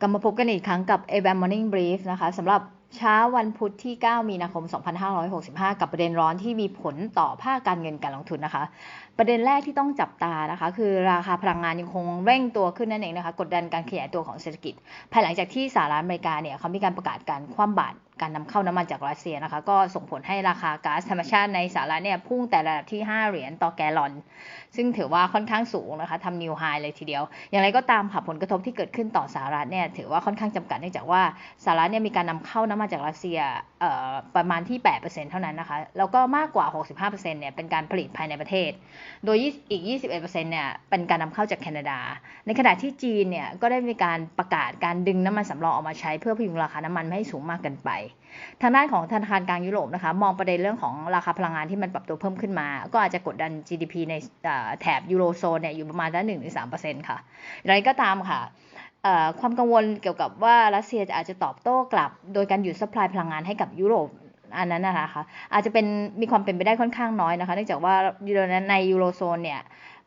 กลับมาพบกันอีกครั้งกับ a b a m Morning Brief นะคะสำหรับเช้าวันพุธที่ 9 มีนาคม 2565 กับประเด็นร้อนที่มีผลต่อภาคการเงินการลงทุนนะคะ ประเด็นแรกที่ต้องจับตานะคะ คือราคาพลังงานยังคงเร่งตัวขึ้นนั่นเองนะคะ กดดันการขยายตัวของเศรษฐกิจ ภายหลังจากที่สหรัฐอเมริกาเนี่ยเขามีการประกาศการคว่ำบาตร การนำเข้าน้ำมันจากรัสเซียนะคะ ก็ส่งผลให้ราคาก๊าซธรรมชาติในสหรัฐเนี่ยพุ่งแต่ระดับที่ 5 เหรียญต่อแกลลอน ซึ่งถือว่าค่อนข้างสูงนะคะทำนิวไฮเลยทีเดียว อย่างไรก็ตามค่ะผลกระทบที่เกิดขึ้นต่อสหรัฐเนี่ยถือว่าค่อนข้างจำกัดเนื่องจากว่าสหรัฐเนี่ยมีการนำเข้าน้ำมันจากรัสเซียประมาณที่ 8%เท่านั้นนะคะ แล้วก็มากกว่า 65%เนี่ยเป็นการผลิตภายในประเทศ โดยอีก 21%เนี่ยเป็นการนำเข้าจากแคนาดา ในขณะที่จีนเนี่ยก็ได้มีการประกาศการดึงน้ำมันสำรองออกมาใช้เพื่อพยุงราคาน้ำมันไม่ให้สูงมากเกินไปทางด้านของธนาคารกลางยุโรปนะคะมองประเด็นเรื่องของราคาพลังงานที่มันปรับตัวเพิ่มขึ้นมา ก็อาจจะกดดัน GDP ในแถบยูโรโซนเนี่ยอยู่ประมาณด้านหนึ่งถึงสามเปอร์เซ็นต์ค่ะอย่างไรก็ตามค่ะความกังวลเกี่ยวกับว่ารัสเซียอาจจะตอบโต้กลับ โดยการหยุดซัพพลายพลังงานให้กับยุโรปอันนั้นนะคะอาจจะเป็นมีความเป็นไปได้ค่อนข้างน้อยนะคะเนื่องจากว่าในยูโรโซนเนี่ย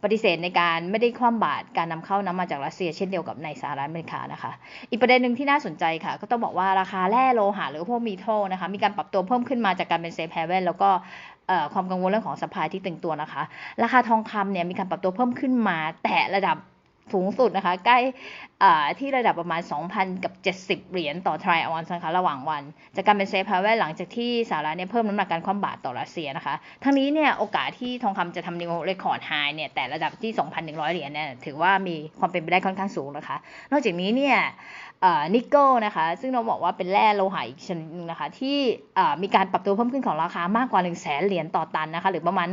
ปฏิเสธในการไม่ได้คว่ำบาตรการนำเข้าน้ำมาจากรัสเซียเช่นเดียวกับในสหรัฐอเมริกานะคะ อีกประเด็นหนึ่งที่น่าสนใจค่ะ ก็ต้องบอกว่าราคาแร่โลหะหรือพวกมีทัลนะคะมีการปรับตัวเพิ่มขึ้นมาจากการเป็นเซฟแฮเวนแล้วก็ความกังวลเรื่องของสปายที่ตึงตัวนะคะ ราคาทองคำเนี่ยมีการปรับตัวเพิ่มขึ้นมา แต่ระดับ สูงสุดนะคะ ใกล้ที่ระดับประมาณ 2,000 กับ 70 เหรียญต่อทริออนซ์นะคะระหว่างวัน จากการเป็นเซฟพาวเวลหลังจากที่สหรัฐเนี่ยเพิ่มน้ำหนักการคว่ำบาตรต่อรัสเซียนะคะ ทั้งนี้เนี่ยโอกาสที่ทองคำจะทำนิวเรคคอร์ดไฮเนี่ยแต่ระดับที่ 2,100 เหรียญเนี่ยถือว่ามีความเป็นไปได้ค่อนข้างสูงนะคะ นอกจากนี้เนี่ยนิกเกิลนะคะซึ่งเราบอกว่าเป็นแร่โลหะอีกชนิดนึงนะคะที่มีการปรับตัวเพิ่มขึ้นของราคามากกว่า 1 0 0 0 0แสนเหรียญต่อตันนะคะหรือประมาณ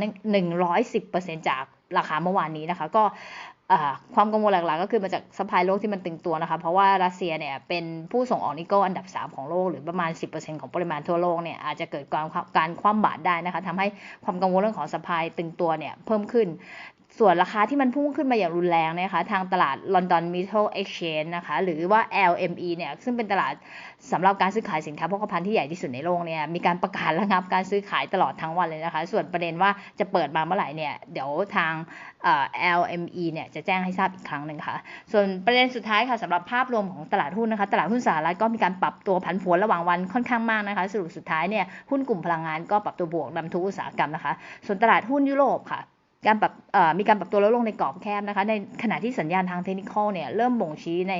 110%จากราคาเมื่อวานนี้นะคะ ก็ ความกังวลหลักๆ ก็คือมาจากสปายโลกที่มันตึงตัวนะคะ เพราะว่ารัสเซียเนี่ยเป็นผู้ส่งออกนิกโก้อันดับ 3 ของโลก หรือประมาณ 10%ของปริมาณทั่วโลกเนี่ยอาจจะเกิดการการคว่ำบาตรได้นะคะทำให้ความกังวลเรื่องของสปายตึงตัวเนี่ยเพิ่มขึ้น ส่วนราคาที่มันพุ่งขึ้นมาอย่างรุนแรงนะคะทางตลาด London Metal Exchange นะคะหรือว่า LME เนี่ยซึ่งเป็นตลาดสำหรับการซื้อขายสินค้าโภคภัณฑ์ที่ใหญ่ที่สุดในโลกเนี่ยมีการประกาศระงับการซื้อขายตลอดทั้งวันเลยนะคะ ส่วนประเด็นว่าจะเปิดมาเมื่อไหร่เนี่ยเดี๋ยวทาง LME เนี่ยจะแจ้งให้ทราบอีกครั้งหนึ่งค่ะ ส่วนประเด็นสุดท้ายค่ะสำหรับภาพรวมของตลาดหุ้นนะคะ ตลาดหุ้นสหรัฐก็มีการปรับตัวผันผวนระหว่างวันค่อนข้างมากนะคะ สรุปสุดท้ายเนี่ยหุ้นกลุ่มพลังงานก็ปรับตัวบวกนำทุกอุตสาหกรรมนะคะ ส่วนตลาดหุ้นยุโรปค่ะ การปรับมีการปรับตัวลดลงในกรอบแคบนะคะ ในขณะที่สัญญาณทางเทคนิคเนี่ยเริ่มบ่งชี้ใน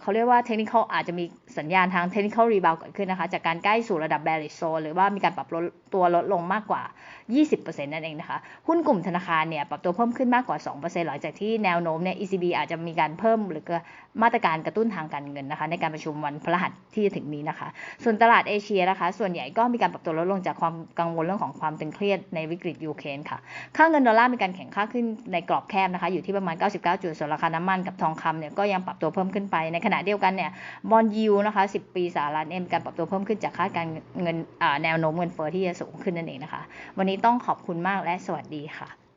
เขาเรียกว่าเทคนิคอาจจะมีสัญญาณทางเทคนิครีบาวเกิดขึ้นนะคะ จากการใกล้สู่ระดับ bearish zone หรือว่ามีการปรับลดตัวลดลงมากกว่า 20%นั่นเองนะคะ หุ้นกลุ่มธนาคารเนี่ยปรับตัวเพิ่มขึ้นมากกว่า 2%หลังจากที่แนวโน้มเนี่ย ECB อาจจะมีการเพิ่มหรือมาตรการกระตุ้นทางการเงินนะคะ ในการประชุมวันพฤหัสที่จะถึงนี้นะคะ ส่วนตลาดเอเชียนะคะ ส่วนใหญ่ก็มีการปรับตัวลดลงจากความกังวลเรื่องของความตึงเครียดในวิกฤตยูเครนค่ะค่าเงินดอลลาร์มีการแข่งค่าขึ้นในกรอบแคบนะคะอยู่ที่ประมาณ 99จุดส่วนราคาน้ำมันกับทองคำเนี่ยก็ยังปรับตัวเพิ่มขึ้นไป ในขณะเดียวกันเนี่ยบอลยูนะคะ 10 ปีสหรัฐเนี่ยมีการปรับตัวเพิ่มขึ้นจากคาดการเงินแนวโน้มเงินเฟ้อที่จะสูงขึ้นนั่นเองนะคะ วันนี้ต้องขอบคุณมากและสวัสดีค่ะ